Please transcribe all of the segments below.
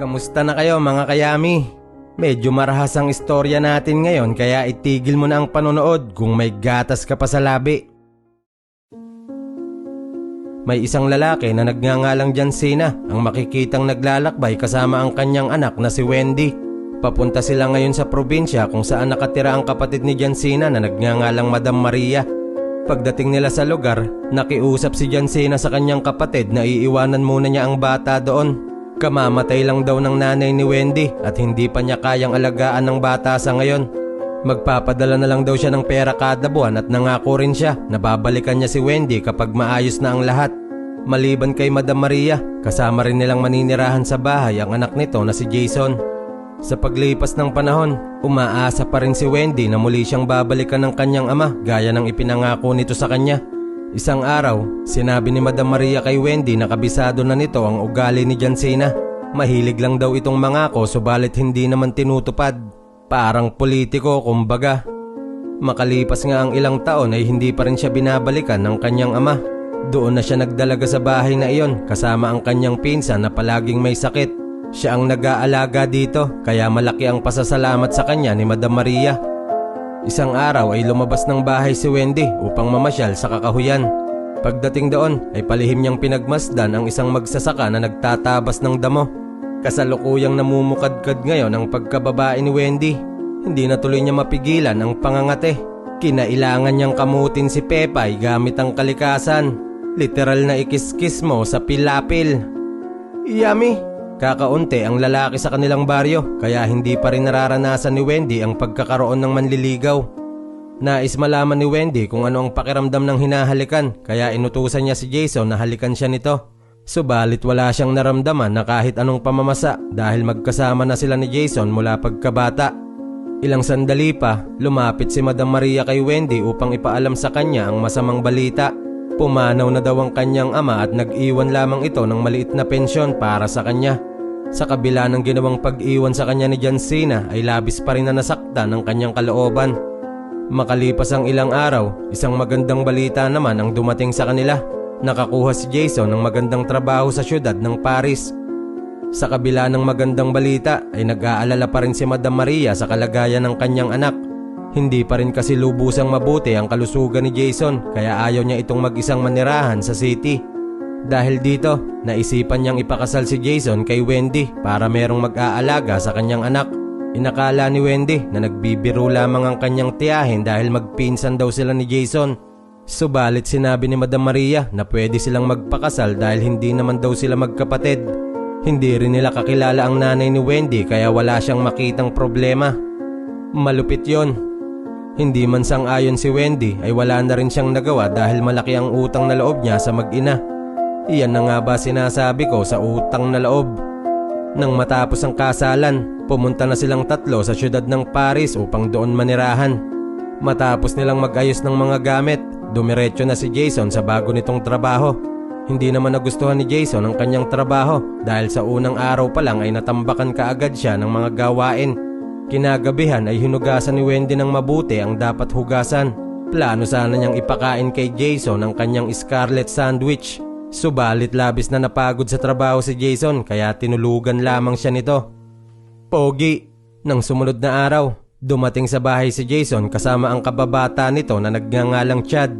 Kamusta na kayo mga kayami? Medyo marahas ang istorya natin ngayon kaya itigil mo na ang panonood kung may gatas ka pa sa labi. May isang lalaki na nagngangalang John Cena ang makikitang naglalakbay kasama ang kanyang anak na si Wendy. Papunta sila ngayon sa probinsya kung saan nakatira ang kapatid ni John Cena na nagngangalang Madam Maria. Pagdating nila sa lugar, nakiusap si John Cena sa kanyang kapatid na iiwanan muna niya ang bata doon. Kamamatay lang daw ng nanay ni Wendy at hindi pa niya kayang alagaan ng bata sa ngayon. Magpapadala na lang daw siya ng pera kada buwan at nangako rin siya na babalikan niya si Wendy kapag maayos na ang lahat. Maliban kay Madam Maria, kasama rin nilang maninirahan sa bahay ang anak nito na si Jason. Sa paglipas ng panahon, umaasa pa rin si Wendy na muli siyang babalikan ng kanyang ama gaya ng ipinangako nito sa kanya. Isang araw, sinabi ni Madam Maria kay Wendy na kabisado na nito ang ugali ni John Cena. Mahilig lang daw itong mangako subalit hindi naman tinutupad. Parang politiko kumbaga. Makalipas nga ang ilang taon ay hindi pa rin siya binabalikan ng kanyang ama. Doon na siya nagdalaga sa bahay na iyon kasama ang kanyang pinsan na palaging may sakit. Siya ang nag-aalaga dito kaya malaki ang pasasalamat sa kanya ni Madam Maria. Isang araw ay lumabas ng bahay si Wendy upang mamasyal sa kakahuyan. Pagdating doon ay palihim niyang pinagmasdan ang isang magsasaka na nagtatabas ng damo. Kasalukuyang namumukadkad ngayon ang pagkababae ni Wendy. Hindi na tuloy niya mapigilan ang pangangate. Kinailangan niyang kamutin si Pepay gamit ang kalikasan. Literal na ikiskis mo sa pilapil. Yummy! Kakaunti ang lalaki sa kanilang baryo kaya hindi pa rin nararanasan ni Wendy ang pagkakaroon ng manliligaw. Nais malaman ni Wendy kung ano ang pakiramdam ng hinahalikan kaya inutusan niya si Jason na halikan siya nito. Subalit wala siyang naramdaman na kahit anong pamamasa dahil magkasama na sila ni Jason mula pagkabata. Ilang sandali pa, lumapit si Madam Maria kay Wendy upang ipaalam sa kanya ang masamang balita. Pumanaw na daw ang kanyang ama at nag-iwan lamang ito ng maliit na pensyon para sa kanya. Sa kabila ng ginawang pag-iwan sa kanya ni John Cena ay labis pa rin na nasakta ng kanyang kalooban. Makalipas ang ilang araw, isang magandang balita naman ang dumating sa kanila. Nakakuha si Jason ng magandang trabaho sa syudad ng Paris. Sa kabila ng magandang balita ay nag-aalala pa rin si Madam Maria sa kalagayan ng kanyang anak. Hindi pa rin kasi lubusang mabuti ang kalusugan ni Jason kaya ayaw niya itong mag-isang manirahan sa city. Dahil dito, naisipan niyang ipakasal si Jason kay Wendy para merong mag-aalaga sa kanyang anak. Inakala ni Wendy na nagbibiro lamang ang kanyang tiyahin dahil magpinsan daw sila ni Jason. Subalit sinabi ni Madam Maria na pwede silang magpakasal dahil hindi naman daw sila magkapatid. Hindi rin nila kakilala ang nanay ni Wendy kaya wala siyang makitang problema. Malupit yon. Hindi man sang ayon si Wendy ay wala na rin siyang nagawa dahil malaki ang utang na loob niya sa mag-ina. Iyan na nga ba sinasabi ko sa utang na loob? Nang matapos ang kasalan, pumunta na silang tatlo sa syudad ng Paris upang doon manirahan. Matapos nilang mag-ayos ng mga gamit, dumiretso na si Jason sa bago nitong trabaho. Hindi naman nagustuhan ni Jason ang kanyang trabaho dahil sa unang araw pa lang ay natambakan kaagad siya ng mga gawain. Kinagabihan ay hinugasan ni Wendy ng mabuti ang dapat hugasan. Plano sana niyang ipakain kay Jason ang kanyang scarlet sandwich Subalit labis na napagod sa trabaho si Jason kaya tinulugan lamang siya nito. Pogi, nang sumunod na araw, dumating sa bahay si Jason kasama ang kababata nito na nagngangalang Chad.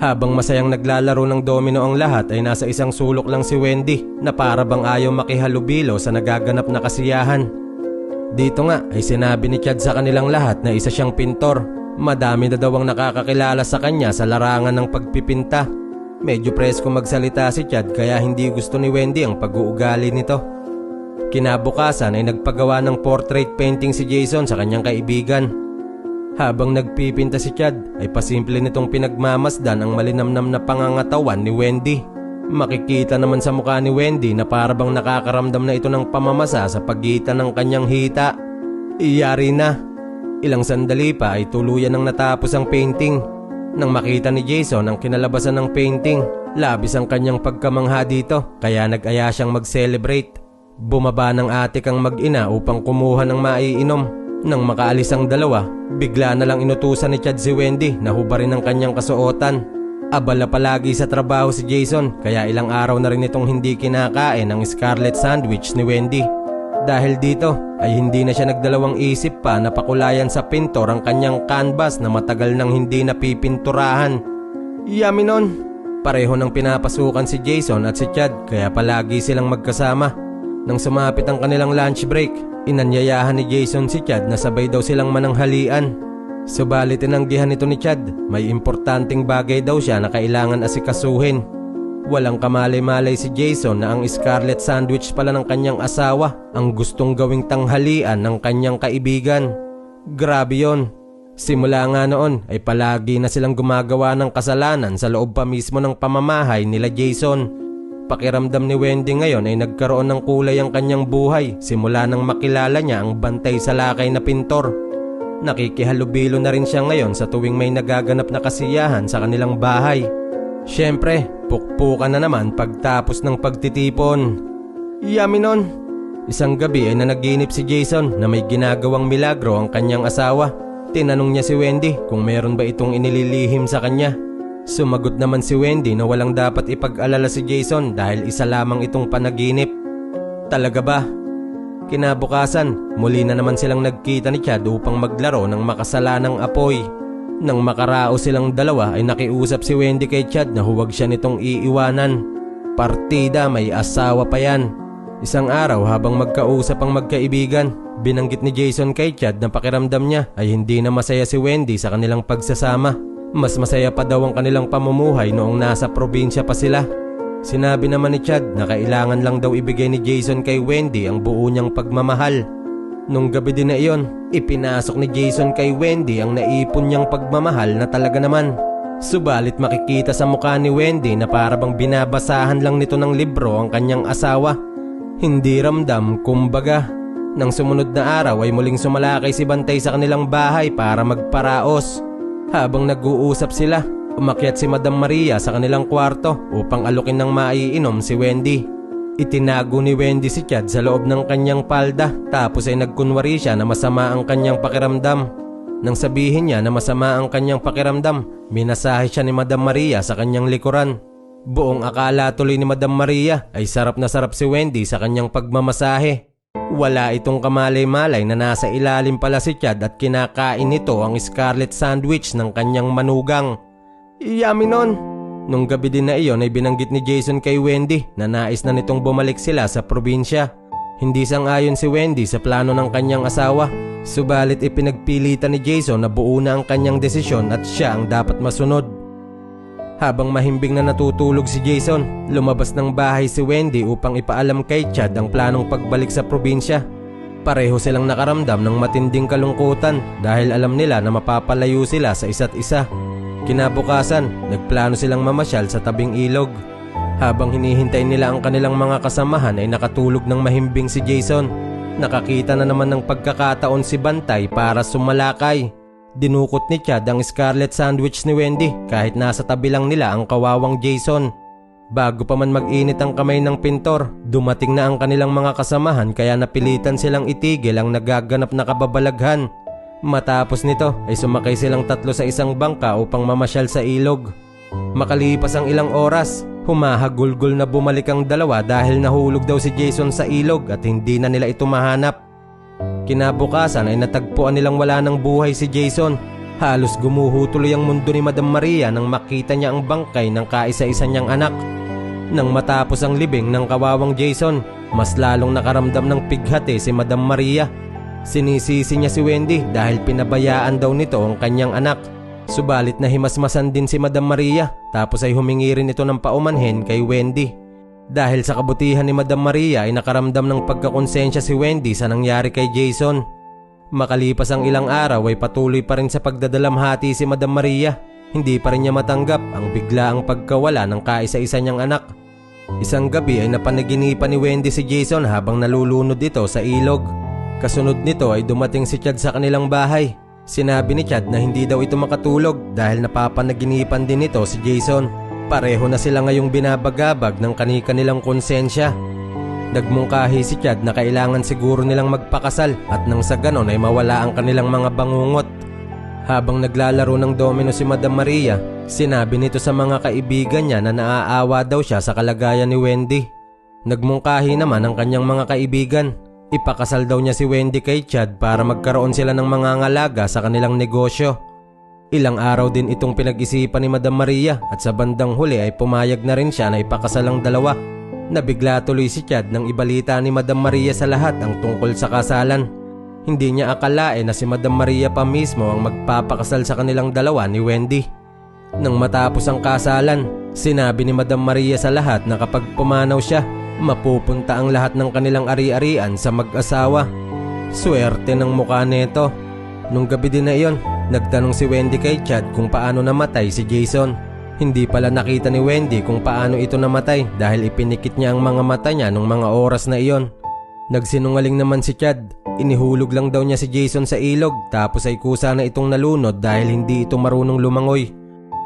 Habang masayang naglalaro ng domino ang lahat ay nasa isang sulok lang si Wendy na para bang ayaw makihalubilo sa nagaganap na kasiyahan. Dito nga ay sinabi ni Chad sa kanilang lahat na isa siyang pintor. Madami na daw ang nakakakilala sa kanya sa larangan ng pagpipinta. Medyo presko magsalita si Chad kaya hindi gusto ni Wendy ang pag-uugali nito. Kinabukasan ay nagpagawa ng portrait painting si Jason sa kanyang kaibigan. Habang nagpipinta si Chad ay pasimple nitong pinagmamasdan ang malinamnam na pangangatawan ni Wendy. Makikita naman sa mukha ni Wendy na parabang nakakaramdam na ito ng pamamasa sa pagitan ng kanyang hita. Iyari na. Ilang sandali pa ay tuluyan ng natapos ang painting. Nang makita ni Jason ang kinalabasan ng painting, labis ang kanyang pagkamangha dito kaya nag-aya siyang mag-celebrate. Bumaba ng atik ang mag-ina upang kumuha ng maiinom. Nang makaalis ang dalawa, bigla na lang inutusan ni Chad si Wendy na hubarin ang kanyang kasuotan. Abala palagi sa trabaho si Jason kaya ilang araw na rin itong hindi kinakain ang scarlet sandwich ni Wendy. Dahil dito ay hindi na siya nagdalawang isip pa na pakulayan sa pintor ang kanyang canvas na matagal nang hindi napipinturahan. Yummy nun! Pareho nang pinapasukan si Jason at si Chad kaya palagi silang magkasama. Nang sumapit ang kanilang lunch break, inanyayahan ni Jason si Chad na sabay daw silang mananghalian. Subalit tinanggihan nito ni Chad, may importanteng bagay daw siya na kailangan asikasuhin. Walang kamalay-malay si Jason na ang Scarlet Sandwich pala ng kanyang asawa ang gustong gawing tanghalian ng kanyang kaibigan. Grabe yon. Simula nga noon ay palagi na silang gumagawa ng kasalanan sa loob pa mismo ng pamamahay nila Jason. Pakiramdam ni Wendy ngayon ay nagkaroon ng kulay ang kanyang buhay simula nang makilala niya ang bantay sa lakay na pintor. Nakikihalubilo na rin siya ngayon sa tuwing may nagaganap na kasiyahan sa kanilang bahay. Siyempre, pukpukan na naman pagtapos ng pagtitipon. Yummy nun! Isang gabi ay nanaginip si Jason na may ginagawang milagro ang kanyang asawa. Tinanong niya si Wendy kung meron ba itong inililihim sa kanya. Sumagot naman si Wendy na walang dapat ipag-alala si Jason dahil isa lamang itong panaginip. Talaga ba? Kinabukasan, muli na naman silang nagkita ni Chad upang maglaro ng makasalanang apoy. Nang makarao silang dalawa ay nakiusap si Wendy kay Chad na huwag siya nitong iiwanan. Partida may asawa pa yan. Isang araw habang magkausap ang magkaibigan, binanggit ni Jason kay Chad na pakiramdam niya ay hindi na masaya si Wendy sa kanilang pagsasama. Mas masaya pa daw ang kanilang pamumuhay noong nasa probinsya pa sila. Sinabi naman ni Chad na kailangan lang daw ibigay ni Jason kay Wendy ang buo niyang pagmamahal. Nung gabi din na iyon, ipinasok ni Jason kay Wendy ang naipon niyang pagmamahal na talaga naman. Subalit makikita sa mukha ni Wendy na para bang binabasahan lang nito ng libro ang kanyang asawa. Hindi ramdam, kumbaga. Nang sumunod na araw ay muling sumalakay si Bantay sa kanilang bahay para magparaos. Habang nag-uusap sila, umakyat si Madam Maria sa kanilang kwarto upang alukin ng maiinom si Wendy. Itinago ni Wendy si Chad sa loob ng kanyang palda tapos ay nagkunwari siya na masama ang kanyang pakiramdam. Nang sabihin niya na masama ang kanyang pakiramdam, minasahe siya ni Madam Maria sa kanyang likuran. Buong akala tuloy ni Madam Maria ay sarap na sarap si Wendy sa kanyang pagmamasahe. Wala itong kamalay-malay na nasa ilalim pala si Chad at kinakain nito ang scarlet sandwich ng kanyang manugang. Yummy nun! Nung gabi din na iyon ay binanggit ni Jason kay Wendy na nais na nitong bumalik sila sa probinsya. Hindi sang-ayon si Wendy sa plano ng kanyang asawa. Subalit ipinagpilitan ni Jason na buo na ang kanyang desisyon at siya ang dapat masunod. Habang mahimbing na natutulog si Jason, lumabas ng bahay si Wendy upang ipaalam kay Chad ang planong pagbalik sa probinsya. Pareho silang nakaramdam ng matinding kalungkutan dahil alam nila na mapapalayo sila sa isa't isa. Kinabukasan, nagplano silang mamasyal sa tabing ilog. Habang hinihintay nila ang kanilang mga kasamahan ay nakatulog ng mahimbing si Jason. Nakakita na naman ng pagkakataon si Bantay para sumalakay. Dinukot ni Chad ang scarlet sandwich ni Wendy kahit nasa tabi lang nila ang kawawang Jason. Bago pa man mag-init ang kamay ng pintor, dumating na ang kanilang mga kasamahan kaya napilitan silang itigil ang nagaganap na kababalaghan. Matapos nito ay sumakay silang tatlo sa isang bangka upang mamasyal sa ilog. Makalipas ang ilang oras, humahagulgol na bumalik ang dalawa dahil nahulog daw si Jason sa ilog at hindi na nila ito mahanap. Kinabukasan ay natagpuan nilang wala ng buhay si Jason. Halos gumuho tuloy ang mundo ni Madam Maria nang makita niya ang bangkay ng kaisa-isa niyang anak. Nang matapos ang libing ng kawawang Jason, mas lalong nakaramdam ng pighati si Madam Maria. Sinisisi niya si Wendy dahil pinabayaan daw nito ang kanyang anak. Subalit na himasmasan din si Madam Maria tapos ay humingi rin ito ng paumanhin kay Wendy. Dahil sa kabutihan ni Madam Maria ay nakaramdam ng pagkakonsensya si Wendy sa nangyari kay Jason. Makalipas ang ilang araw ay patuloy pa rin sa pagdadalamhati si Madam Maria. Hindi pa rin niya matanggap ang biglaang pagkawala ng kaisa-isa niyang anak. Isang gabi ay napanaginipan ni Wendy si Jason habang nalulunod ito sa ilog. Kasunod nito ay dumating si Chad sa kanilang bahay. Sinabi ni Chad na hindi daw ito makatulog dahil napapanaginipan din ito si Jason. Pareho na sila ngayong binabagabag ng kani-kanilang konsensya. Nagmungkahi si Chad na kailangan siguro nilang magpakasal at nang sa ganon ay mawala ang kanilang mga bangungot. Habang naglalaro ng domino si Madam Maria, sinabi nito sa mga kaibigan niya na naaawa daw siya sa kalagayan ni Wendy. Nagmungkahi naman ang kanyang mga kaibigan. Ipakasal daw niya si Wendy kay Chad para magkaroon sila ng mga ngalaga sa kanilang negosyo. Ilang araw din itong pinag-isipan ni Madam Maria at sa bandang huli ay pumayag na rin siya na ipakasal ang dalawa. Nabigla tuloy si Chad nang ibalita ni Madam Maria sa lahat ang tungkol sa kasalan. Hindi niya akalain na si Madam Maria pa mismo ang magpapakasal sa kanilang dalawa ni Wendy. Nang matapos ang kasalan, sinabi ni Madam Maria sa lahat na kapag pumanaw siya, mapupunta ang lahat ng kanilang ari-arian sa mag-asawa. Swerte ng mukha nito. Nung gabi din na iyon, nagtanong si Wendy kay Chad kung paano namatay si Jason. Hindi pala nakita ni Wendy kung paano ito namatay dahil ipinikit niya ang mga mata niya nung mga oras na iyon. Nagsinungaling naman si Chad. Inihulog lang daw niya si Jason sa ilog tapos ay kusa na itong nalunod dahil hindi ito marunong lumangoy.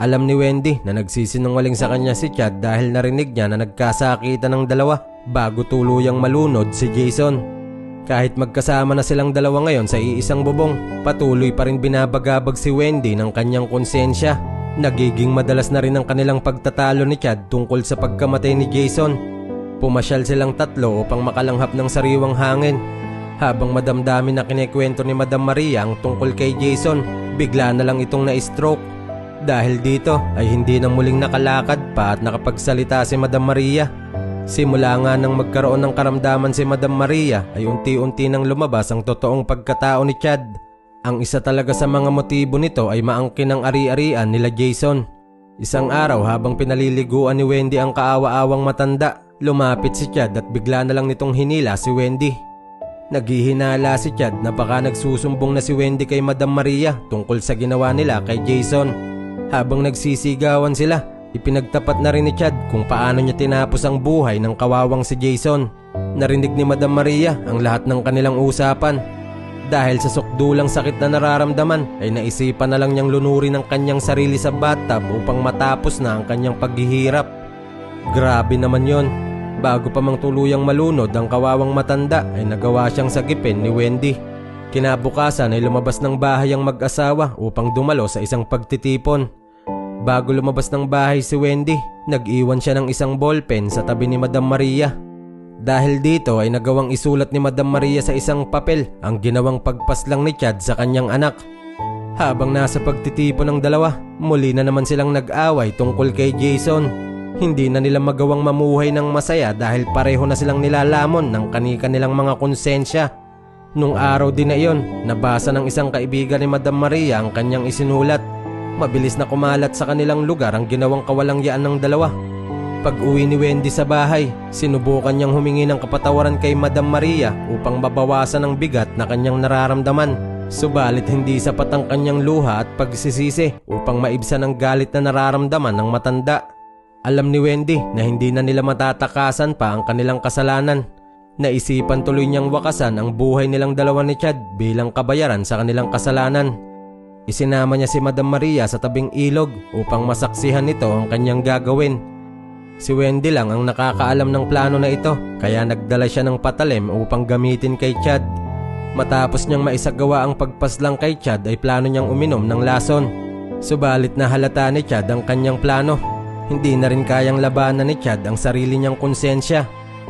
Alam ni Wendy na nagsisinungaling sa kanya si Chad dahil narinig niya na nagkasakitan ng dalawa bago tuluyang malunod si Jason. Kahit magkasama na silang dalawa ngayon sa iisang bubong, patuloy pa rin binabagabag si Wendy ng kanyang konsensya. Nagiging madalas na rin ang kanilang pagtatalo ni Chad tungkol sa pagkamatay ni Jason. Pumasyal silang tatlo upang makalanghap ng sariwang hangin. Habang madamdamin na kinikwento ni Madam Maria ang tungkol kay Jason, bigla na lang itong na-stroke. Dahil dito ay hindi na muling nakalakad pa at nakapagsalita si Madam Maria. Simula nga nang magkaroon ng karamdaman si Madam Maria ay unti-unti nang lumabas ang totoong pagkatao ni Chad. Ang isa talaga sa mga motibo nito ay maangkin ang ari-arian nila Jason. Isang araw habang pinaliliguan ni Wendy ang kaawa-awang matanda, lumapit si Chad at bigla na lang nitong hinila si Wendy. Naghihinala si Chad na baka nagsusumbong na si Wendy kay Madam Maria tungkol sa ginawa nila kay Jason. Habang nagsisigawan sila, ipinagtapat na rin ni Chad kung paano niya tinapos ang buhay ng kawawang si Jason. Narinig ni Madam Maria ang lahat ng kanilang usapan. Dahil sa sukdulang sakit na nararamdaman ay naisipan na lang niyang lunurin ang kanyang sarili sa bathtub upang matapos na ang kanyang paghihirap. Grabe naman yon. Bago pa mang tuluyang malunod ang kawawang matanda ay nagawa siyang sagipin ni Wendy. Kinabukasan ay lumabas ng bahay ang mag-asawa upang dumalo sa isang pagtitipon. Bago lumabas ng bahay si Wendy, nag-iwan siya ng isang ballpen sa tabi ni Madam Maria. Dahil dito ay nagawang isulat ni Madam Maria sa isang papel ang ginawang pagpaslang ni Chad sa kanyang anak. Habang nasa pagtitipon ng dalawa, muli na naman silang nag-away tungkol kay Jason. Hindi na nila magawang mamuhay ng masaya dahil pareho na silang nilalamon ng kanika nilang mga konsensya. Nung araw din na iyon, nabasa ng isang kaibigan ni Madam Maria ang kanyang isinulat. Mabilis na kumalat sa kanilang lugar ang ginawang kawalangyaan ng dalawa. Pag uwi ni Wendy sa bahay, sinubukan niyang humingi ng kapatawaran kay Madam Maria upang mabawasan ang bigat na kanyang nararamdaman. Subalit hindi sapat ang kanyang luha at pagsisisi upang maibsan ang galit na nararamdaman ng matanda. Alam ni Wendy na hindi na nila matatakasan pa ang kanilang kasalanan. Naisipan tuloy niyang wakasan ang buhay nilang dalawa ni Chad bilang kabayaran sa kanilang kasalanan. Isinama niya si Madam Maria sa tabing ilog upang masaksihan nito ang kanyang gagawin. Si Wendy lang ang nakakaalam ng plano na ito kaya nagdala siya ng patalim upang gamitin kay Chad. Matapos niyang maisagawa ang pagpaslang kay Chad ay plano niyang uminom ng lason. Subalit na halata ni Chad ang kanyang plano. Hindi na rin kayang labanan ni Chad ang sarili niyang konsensya.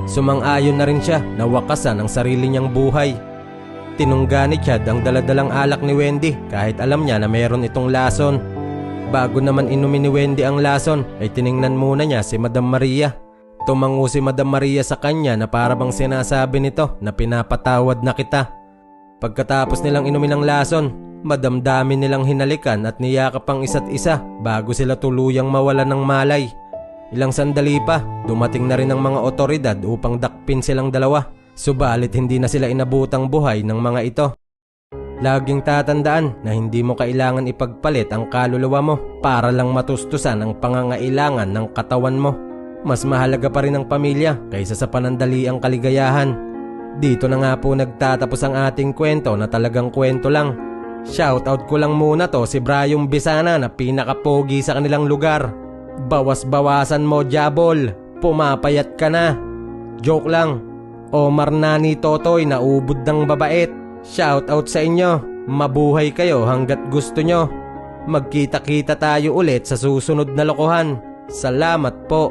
Sumang-ayon na rin siya na wakasan ang sarili niyang buhay. Tinungga ni Chad ang daladalang alak ni Wendy kahit alam niya na meron itong lason. Bago naman inumin ni Wendy ang lason ay tiningnan muna niya si Madam Maria. Tumango si Madam Maria sa kanya na para bang sinasabi nito na pinapatawad na kita. Pagkatapos nilang inumin ang lason, madamdamin nilang hinalikan at niyakap ang isa't isa bago sila tuluyang mawala ng malay. Ilang sandali pa, dumating na rin ang mga otoridad upang dakpin silang dalawa. Subalit hindi na sila inabutang buhay ng mga ito. Laging tatandaan na hindi mo kailangan ipagpalit ang kaluluwa mo para lang matustusan ang pangangailangan ng katawan mo. Mas mahalaga pa rin ang pamilya kaysa sa panandaliang kaligayahan. Dito na nga po nagtatapos ang ating kwento na talagang kwento lang. Shoutout ko lang muna to si Brayong Bisana na pinakapogi sa kanilang lugar. Bawas-bawasan mo, Jabol. Pumapayat ka na. Joke lang. Omar Nani Totoy na ubod ng babait. Shoutout sa inyo. Mabuhay kayo hanggat gusto nyo. Magkita-kita tayo ulit sa susunod na lokohan. Salamat po.